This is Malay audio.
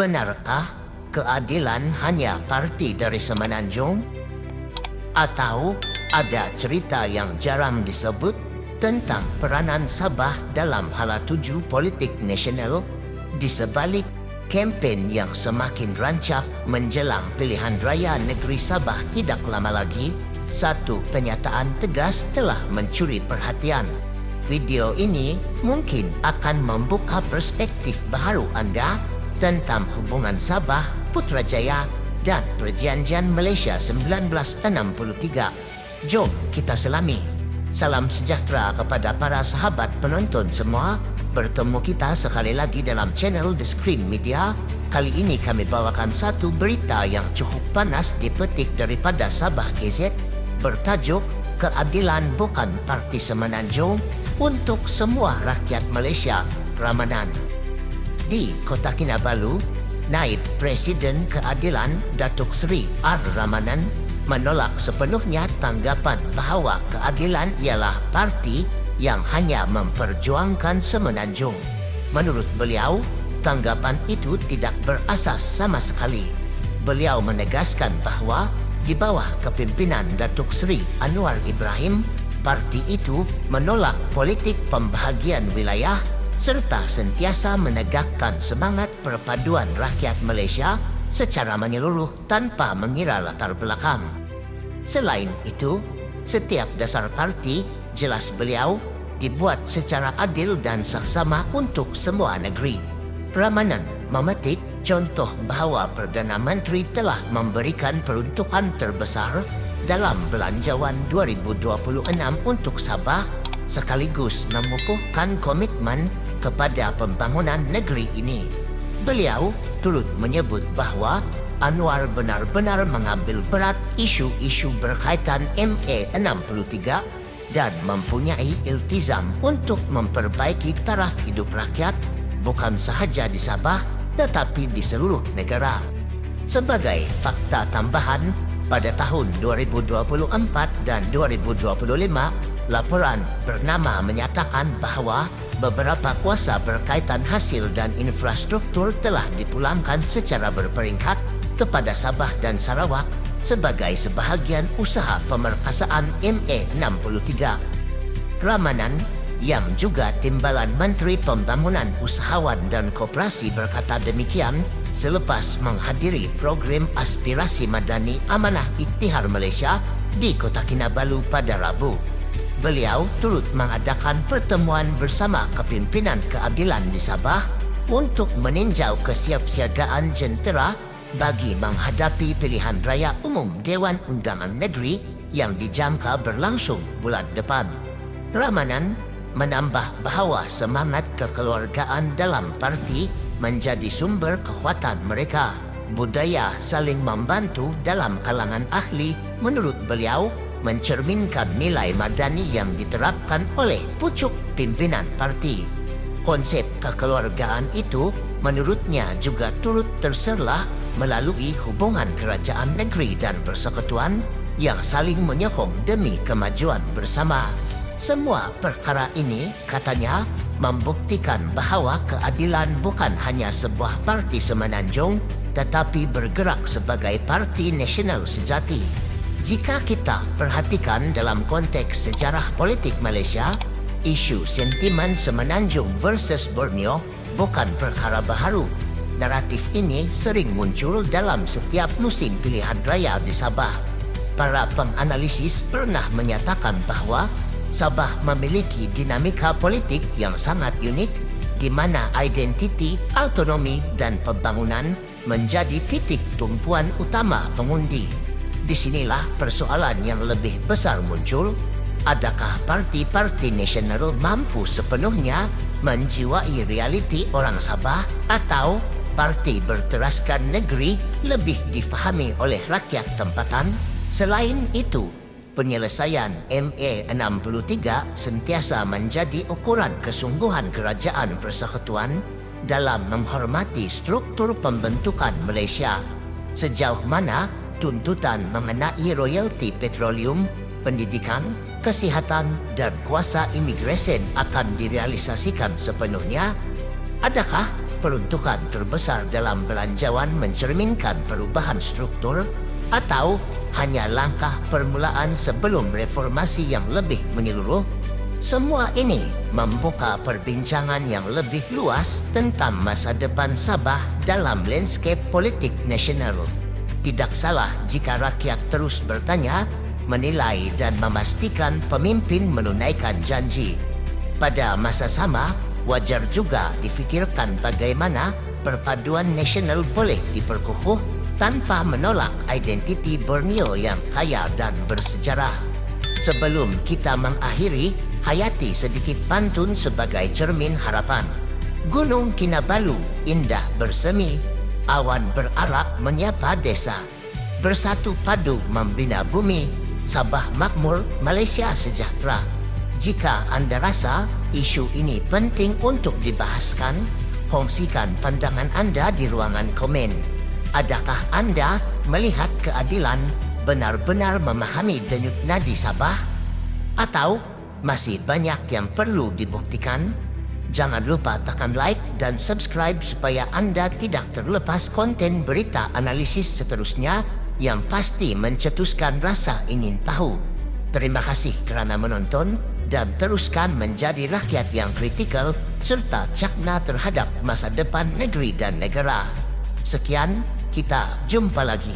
Benarkah keadilan hanya parti dari Semenanjung? Atau ada cerita yang jarang disebut tentang peranan Sabah dalam hala tuju politik nasional di sebalik kempen yang semakin rancak menjelang pilihan raya negeri Sabah tidak lama lagi, satu penyataan tegas telah mencuri perhatian. Video ini mungkin akan membuka perspektif baru anda tentang hubungan Sabah, Putrajaya dan Perjanjian Malaysia 1963. Jom kita selami. Salam sejahtera kepada para sahabat penonton semua. Bertemu kita sekali lagi dalam channel The Screen Media. Kali ini kami bawakan satu berita yang cukup panas dipetik daripada Sabah GZ bertajuk Keadilan Bukan Parti Semenanjung untuk semua rakyat Malaysia Ramadan. Di Kota Kinabalu, Naib Presiden Keadilan Datuk Seri R. Ramanan menolak sepenuhnya tanggapan bahawa keadilan ialah parti yang hanya memperjuangkan semenanjung. Menurut beliau, tanggapan itu tidak berasas sama sekali. Beliau menegaskan bahawa di bawah kepimpinan Datuk Seri Anwar Ibrahim, parti itu menolak politik pembahagian wilayah serta sentiasa menegakkan semangat perpaduan rakyat Malaysia secara menyeluruh tanpa mengira latar belakang. Selain itu, setiap dasar parti jelas beliau dibuat secara adil dan saksama untuk semua negeri. Ramanan memetik contoh bahawa Perdana Menteri telah memberikan peruntukan terbesar dalam belanjawan 2026 untuk Sabah sekaligus mengukuhkan komitmen kepada pembangunan negeri ini. Beliau turut menyebut bahawa Anwar benar-benar mengambil berat isu-isu berkaitan MA63 dan mempunyai iltizam untuk memperbaiki taraf hidup rakyat bukan sahaja di Sabah tetapi di seluruh negara. Sebagai fakta tambahan, pada tahun 2024 dan 2025, laporan bernama menyatakan bahawa beberapa kuasa berkaitan hasil dan infrastruktur telah dipulangkan secara berperingkat kepada Sabah dan Sarawak sebagai sebahagian usaha pemerkasaan MA63. Ramanan yang juga timbalan Menteri Pembangunan Usahawan dan Koperasi berkata demikian selepas menghadiri program aspirasi madani Amanah Ittihar Malaysia di Kota Kinabalu pada Rabu. Beliau turut mengadakan pertemuan bersama kepimpinan keadilan di Sabah untuk meninjau kesiapsiagaan jentera bagi menghadapi pilihan raya umum Dewan Undangan Negeri yang dijangka berlangsung bulan depan. Ramanan menambah bahawa semangat kekeluargaan dalam parti menjadi sumber kekuatan mereka. Budaya saling membantu dalam kalangan ahli menurut beliau mencerminkan nilai madani yang diterapkan oleh pucuk pimpinan parti. Konsep kekeluargaan itu menurutnya juga turut terserlah melalui hubungan kerajaan negeri dan persekutuan yang saling menyokong demi kemajuan bersama. Semua perkara ini, katanya, membuktikan bahawa keadilan bukan hanya sebuah parti semenanjung tetapi bergerak sebagai parti nasional sejati. Jika kita perhatikan dalam konteks sejarah politik Malaysia, isu sentimen semenanjung versus Borneo bukan perkara baharu. Naratif ini sering muncul dalam setiap musim pilihan raya di Sabah. Para penganalisis pernah menyatakan bahawa Sabah memiliki dinamika politik yang sangat unik di mana identiti, autonomi dan pembangunan menjadi titik tumpuan utama pengundi. Di sinilah persoalan yang lebih besar muncul. Adakah parti-parti nasional mampu sepenuhnya menjiwai realiti orang Sabah atau parti berteraskan negeri lebih difahami oleh rakyat tempatan? Selain itu, penyelesaian MA63 sentiasa menjadi ukuran kesungguhan kerajaan persekutuan dalam menghormati struktur pembentukan Malaysia sejauh mana tuntutan mengenai royalti petroleum, pendidikan, kesihatan dan kuasa imigresen akan direalisasikan sepenuhnya adakah peruntukan terbesar dalam belanjawan mencerminkan perubahan struktur atau hanya langkah permulaan sebelum reformasi yang lebih menyeluruh? Semua ini membuka perbincangan yang lebih luas tentang masa depan Sabah dalam landscape politik nasional. Tidak salah jika rakyat terus bertanya, menilai dan memastikan pemimpin menunaikan janji. Pada masa sama, wajar juga difikirkan bagaimana perpaduan nasional boleh diperkukuh tanpa menolak identiti Borneo yang kaya dan bersejarah. Sebelum kita mengakhiri, hayati sedikit pantun sebagai cermin harapan. Gunung Kinabalu indah bersemi, awan berarak menyapa desa. Bersatu padu membina bumi, Sabah makmur, Malaysia sejahtera. Jika anda rasa isu ini penting untuk dibahaskan, kongsikan pandangan anda di ruangan komen. Adakah anda melihat keadilan benar-benar memahami denyut nadi Sabah? Atau masih banyak yang perlu dibuktikan? Jangan lupa tekan like dan subscribe supaya anda tidak terlepas konten berita analisis seterusnya yang pasti mencetuskan rasa ingin tahu. Terima kasih kerana menonton dan teruskan menjadi rakyat yang kritikal serta cakna terhadap masa depan negeri dan negara. Sekian, kita jumpa lagi.